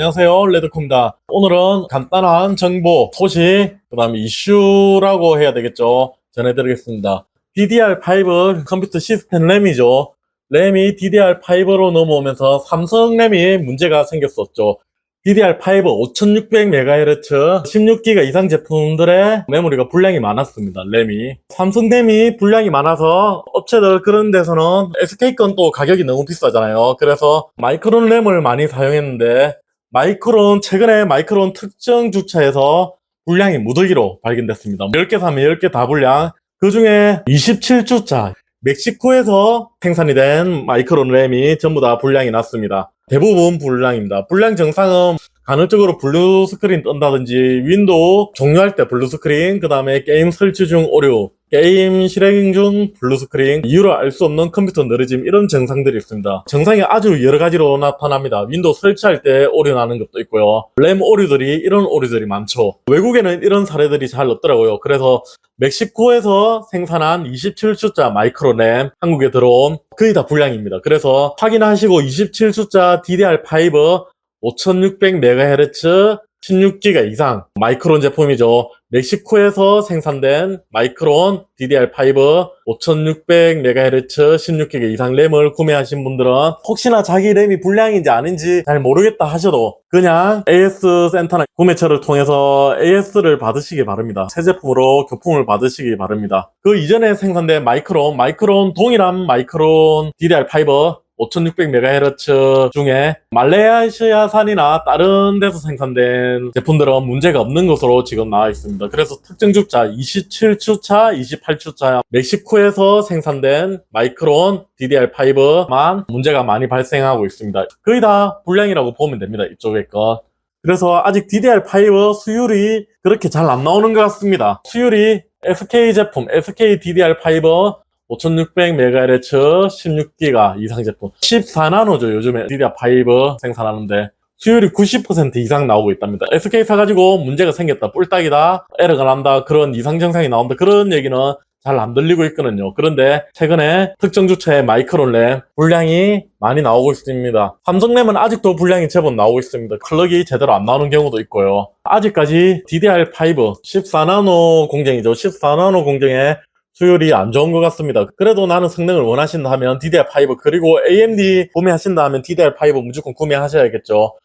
안녕하세요 레드콤입니다 오늘은 간단한 정보, 소식, 그 다음에 이슈라고 해야 되겠죠 전해드리겠습니다 DDR5 컴퓨터 시스템 램이죠 램이 DDR5로 넘어오면서 삼성 램이 문제가 생겼었죠 DDR5 5600MHz 16기가 이상 제품들의 메모리가 분량이 많았습니다. 램이. 삼성 램이 분량이 많아서 업체들 그런 데서는 SK 건 또 가격이 너무 비싸잖아요. 그래서 마이크론 램을 많이 사용했는데 마이크론 최근에 마이크론 특정 주차에서 분량이 무더기로 발견됐습니다. 10개 사면 10개 다 분량. 그 중에 27주차 멕시코에서 생산이 된 마이크론 램이 전부 다 분량이 났습니다. 대부분 불량입니다. 불량 정상은 간헐적으로 블루 스크린 뜬다든지 윈도우 종료할 때 블루 스크린 그 다음에 게임 설치 중 오류 게임 실행 중 블루 스크린 이유를 알 수 없는 컴퓨터 느려짐 이런 증상들이 있습니다. 증상이 아주 여러 가지로 나타납니다. 윈도우 설치할 때 오류 나는 것도 있고요. 램 오류들이 이런 오류들이 많죠. 외국에는 이런 사례들이 잘 없더라고요. 그래서 멕시코에서 생산한 27숫자 마이크로 램 한국에 들어온 거의 다 불량입니다. 그래서 확인하시고 27숫자 DDR5 5600MHz 16기가 이상 마이크론 제품이죠. 멕시코에서 생산된 마이크론 DDR5 5600MHz 16기가 이상 램을 구매하신 분들은 혹시나 자기 램이 불량인지 아닌지 잘 모르겠다 하셔도 그냥 AS 센터나 구매처를 통해서 AS를 받으시기 바랍니다. 새 제품으로 교품을 받으시기 바랍니다. 그 이전에 생산된 마이크론, 마이크론 동일한 마이크론 DDR5 5600MHz 중에 말레이시아산이나 다른 데서 생산된 제품들은 문제가 없는 것으로 지금 나와 있습니다. 그래서 특정 주차 27주차, 28주차 멕시코에서 생산된 마이크론 DDR5만 문제가 많이 발생하고 있습니다. 거의 다 불량이라고 보면 됩니다. 이쪽에 거. 그래서 아직 DDR5 수율이 그렇게 잘 안 나오는 것 같습니다. 수율이 SK 제품, SK DDR5 5600MHz 16기가 이상 제품. 14나노죠 요즘에. DDR5 생산하는데 수율이 90% 이상 나오고 있답니다. SK 사가지고 문제가 생겼다. 뿔딱이다. 에러가 난다. 그런 이상 증상이 나온다. 그런 얘기는 잘 안 들리고 있거든요. 그런데 최근에 특정 주체의 마이크론 램 분량이 많이 나오고 있습니다. 삼성 램은 아직도 분량이 제법 나오고 있습니다. 클럭이 제대로 안 나오는 경우도 있고요. 아직까지 DDR5 14나노 공정이죠. 14나노 공정에 수율이 안 좋은 것 같습니다. 그래도 나는 성능을 원하신다 하면 DDR5 그리고 AMD 구매하신다 하면 DDR5 무조건 구매하셔야겠죠.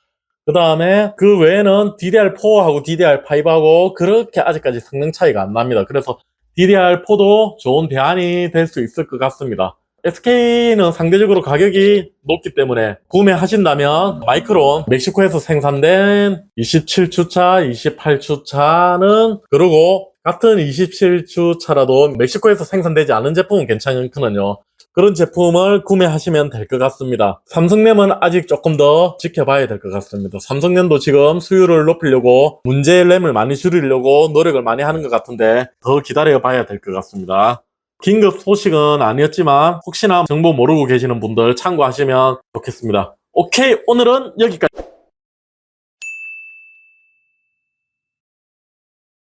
그 다음에 그 외에는 DDR4하고 DDR5하고 그렇게 아직까지 성능 차이가 안 납니다. 그래서 DDR4도 좋은 대안이 될 수 있을 것 같습니다. SK는 상대적으로 가격이 높기 때문에 구매하신다면 마이크론 멕시코에서 생산된 27주차, 28주차는 그리고 같은 27주 차라도 멕시코에서 생산되지 않은 제품은 괜찮거든요. 그런 제품을 구매하시면 될 것 같습니다. 삼성램은 아직 조금 더 지켜봐야 될 것 같습니다. 삼성램도 지금 수율을 높이려고 문제 램을 많이 줄이려고 노력을 많이 하는 것 같은데 더 기다려 봐야 될 것 같습니다. 긴급 소식은 아니었지만 혹시나 정보 모르고 계시는 분들 참고하시면 좋겠습니다. 오케이 오늘은 여기까지